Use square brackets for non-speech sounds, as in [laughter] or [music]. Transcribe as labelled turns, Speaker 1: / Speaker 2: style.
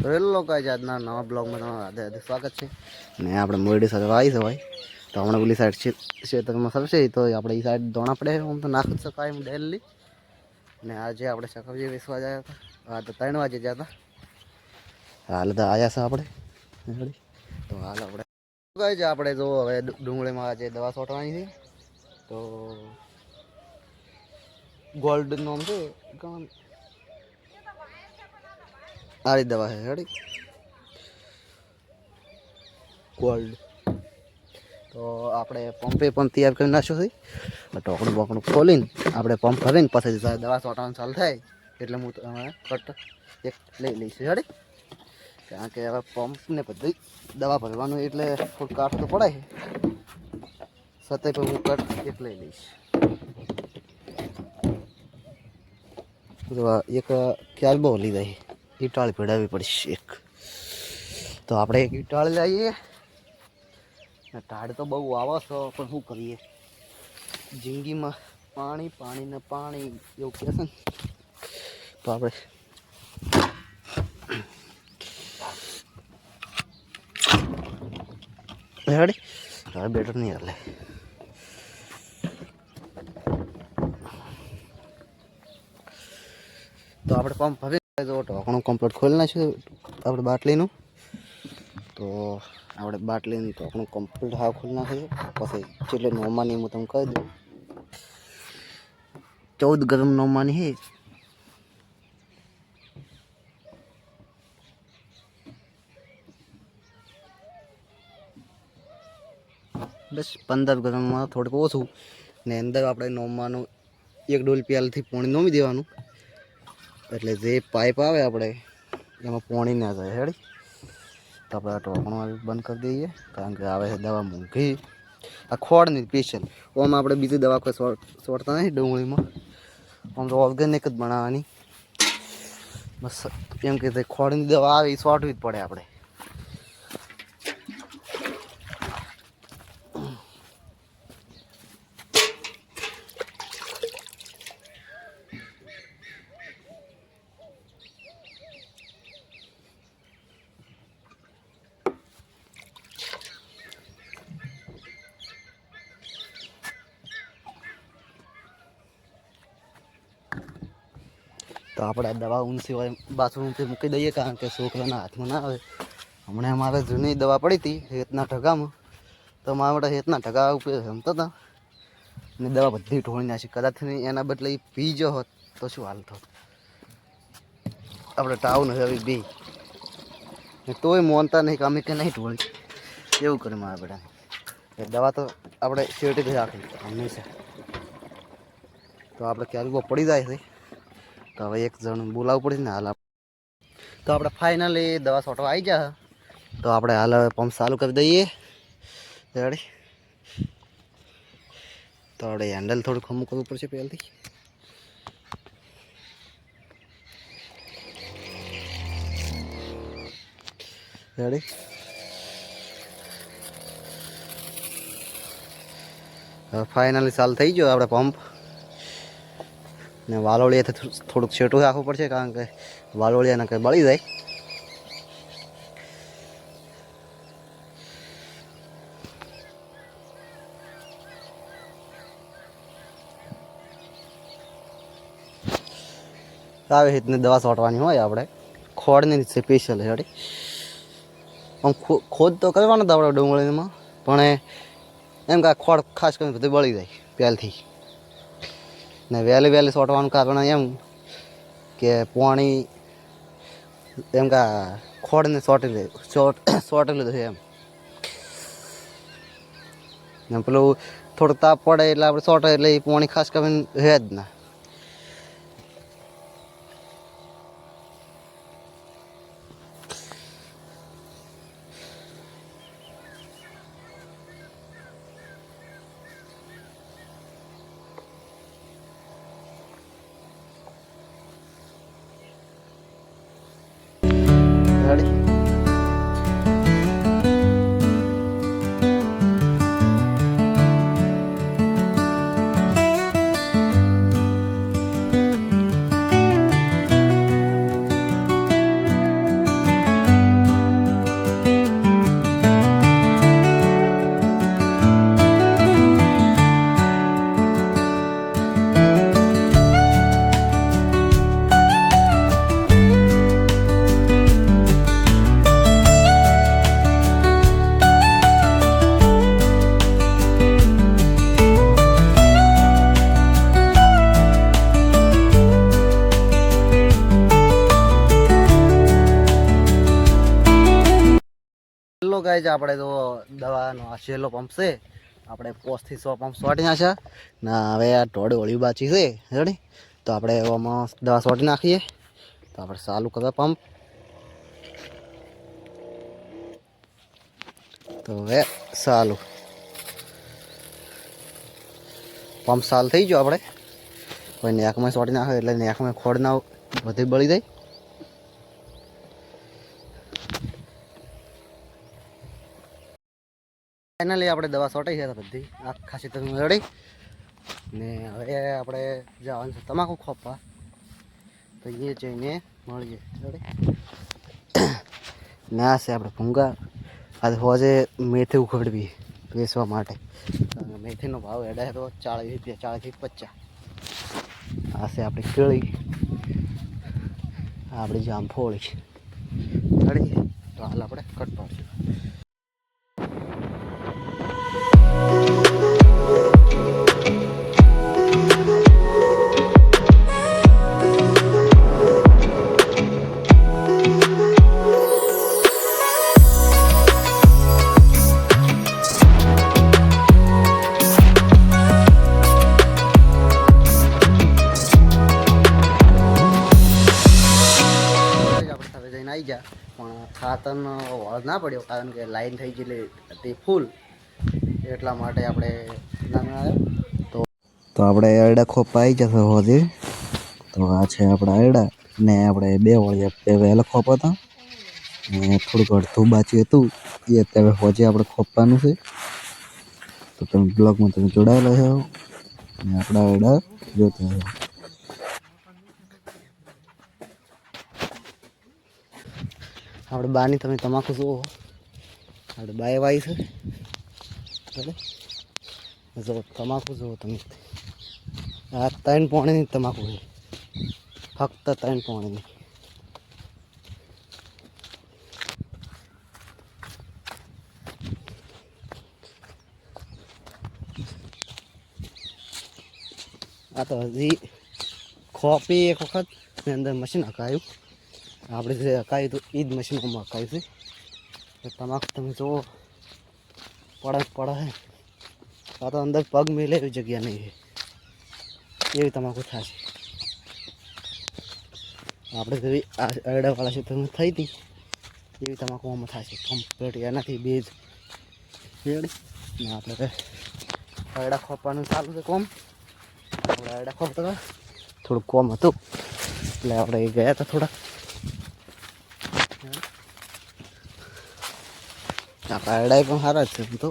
Speaker 1: તો hello guys આજના નવા બ્લોગમાં તમારું હાર્દિક હાર્દિક સ્વાગત છે. ને આપણે મોરડી સાથે આવી છે ભાઈ. તો હમણાં ઓલી સાઈડ છે ખેતરમાં સરશે તો આપણે એ સાઈડ દોણા પડે આમ તો નાખી શકાય એમ ડેલી ને આજે આપણે સકવજી વેસવા ગયા હતા. હા, તો ત્રણ વાગે ગયા હતા. હાલ તો આવ્યા છે આપણે. તો હાલ આપણે ગાઈઝ આપણે જો હવે ડુંગળીમાં આજે દવા છોટવાની છે. તો ગોલ્ડ નામ છે આરી દવા છે, રેડી? કોલ્ડ તો આપણે પંપે પણ તૈયાર કરી નાખ્યો છે. ટોકડું બોકડું ખોલીને આપણે પંપ ભરીને પછી દવા છોટાવાનું ચાલુ થાય. એટલે હું તમે કટ એક લઈ લઈશ, રેડી? કારણ કે હવે પંપને બધી દવા ભરવાનું એટલે થોડું કાઠું તો પડાય છતાંય પણ હું કટ એક લઈ લઈશ. એક ખ્યાલ બહુ લીધા ઈટાળી પડાવવી પડશે એક. તો આપણે એક ઈટાળ લઈએ. ટાળ તો બહુ આવે છે, પણ શું કરીએ? જિંદગીમાં પાણી પાણી પાણી, એવું કહે છે ને. તો આપણે બેટર નહીં હાલે. તો આપણે પંપ હવે તો ઢોકણું કમ્પ્લીટ ખોલી નાખ્યું આપણે બાટલીનું. તો આપણે બાટલીનું ઢોકણું કમ્પ્લીટ હા ખોલી નાખ્યું પછી જેટલે નોમાની હું તમને કહી દઉં. ચૌદ ગરમ નોમાની છે બસ પંદર ગરમમાં થોડુંક ઓછું. ને અંદર આપણે નોમાનું એક ડોલ પ્યાલથી પાણી નોમી દેવાનું. એટલે જે પાઇપ આવે આપણે, એમાં પાણી ના જાય, હેડી? તો આપણે આ આવી બંધ કરી દઈએ, કારણ કે આવે છે દવા મૂંઘી આ ખોળની સ્પેશિયલ ઓમ આપણે બીજી દવા કોઈ સોટતા નહીં ડુંગળીમાં. આમ તો ઓર્ગેનિક જ બનાવવાની. બસ, એમ કે ખોડની દવા આવે એ સોટવી જ પડે આપણે. તો આપણે દવા ઊંચી હોય બાથરૂમથી મૂકી દઈએ કારણ કે છોકરાના હાથમાં ના આવે. હમણાં અમારે જૂની દવા પડી હતી, હેતના ઢગામાં. તો મારા માટે હેતના ઢગા ઉપયોગ રમતા હતા. ને દવા બધી ઢોળી નાખી. કદાચ એના બદલે એ પી જો હોત તો શું હાલ થોત? આપણે ટાઉન હવે બી. ને તોય મોનતા નહીં કે અમે કે નહીં ઢોળી. એવું કરે મારા બેટા દવા તો આપણે શેરટી રાખી. હંમેશા. તો આપણે ક્યારે બહુ પડી જાય છે. તો હવે એક જણ બોલાવવું પડશે ને હાલ તો આપણે ફાઇનલી દવા છોટવા આવી જા તો આપણે હાલ હવે પંપ ચાલુ કરી દઈએ. રેડી? તો આપણે હેન્ડલ થોડું ખમું કરવું પડશે પહેલથી. રેડી? ફાઇનલી ચાલુ થઈ ગયો આપણે પંપ ને વાલોળિયાથી થોડુંક છેટું રાખવું પડશે કારણ કે વાલોળિયાને કંઈ બળી જાય. આવી રીતની દવા છોટવાની હોય આપણે. ખોડની સ્પેશિયલ હેડી આમ ખોદ તો કરવાનો તો આપણે ડુંગળીમાં, પણ એમ કાંઈ ખોડ ખાસ કરીને બધું બળી જાય પહેલથી ને વહેલી વહેલી છોટવાનું કારણ એમ કે પાણી એમ કે ખોડને સોટી લે, સોટી [coughs] લીધું છે એમ. ને પેલું થોડું તાપ પડે એટલે આપણે સોટે એટલે એ પાણી ખાસ કરીને હે જ ના. છેલ્લો કહે છે આપણે તો દવાનો આ છેલ્લો પંપ છે. આપણે પોસ્ટથી સો પંપ સોટી નાખ્યા ના હવે આ ટોળી ઓળી બાચી છે. રેડી તો આપણે એવામાં દવા સોટી નાખીએ. તો આપણે ચાલુ કરવા પંપ તો હવે ચાલુ. પંપ સાલ થઈ ગયો આપણે. કોઈ નેકમાં સોટી નાખે એટલે નેકમાં ખોડ ના બધી બળી જાય. ફાઇનલી આપણે દવા સોટાઈ ગયા બધી આખા ક્ષેત્રમાં રડી ને હવે આપણે જવાનું છે તમાકુ ખોપવા. તો એ જઈને મળીએ. રેડી [coughs] ના છે આપણે ભૂંગા. આજે હોજે મેથી ઉખડવી વેચવા માટે. મેથીનો ભાવ એડાય તો ચાળીસ રૂપિયા ચાળીસથી પચાસ. આ છે આપણી કેળી. આપણી જામફોળી રેડી તો હાલ આપણે કટ પાડશું ખાતરનો વળ ના પડ્યો, કારણ કે લાઈન થઈ ગયેલી હતી ફૂલ એટલા માટે આપણે ના તો તો આપણે અરડા ખોપા આવી જશે હોજે. તો આ છે આપણા અરડા ને આપણે બે વળિયા વહેલા ખોપ હતા ને થોડુંક અડધું બાચ્યું હતું. એ અત્યારે હોજે આપણે ખોપવાનું છે. તો તમે બ્લોગમાં તમે જોડાયેલા છો ને આપણા અરડા જોતા આપણે બાની તમે તમાકુ જુઓ. આપણે બાય વાઈ છે. બરાબર જો, તમાકુ જુઓ તમે. આ ત્રણ પોણીની તમાકુ છે. ફક્ત ત્રણ પોણીની. આ તો હજી ખોપી એક વખત ને અંદર મશીન હકાયું. આપણે જે હકાયું હતું એ જ મશીનોમાં હકાયું છે. તમાકુ તમે જુઓ, પડે પડે આ તો અંદર પગ મેલે એવી જગ્યા નહીં છે એવી તમાકુ થશે. આપણે જેવી આ છે તમે થઈ હતી. એવી તમાકુ આમાં થશે. કમ્પ્લીટ એનાથી બે રેડી? ને આપણે અરડા ખોપવાનું ચાલુ છે કોમ. આપણે અરડા ખોપતા હતા. થોડું કોમ હતું. એટલે આપણે ગયા હતા થોડા આપણા અરડાઈ પણ સારા છે એમ તો.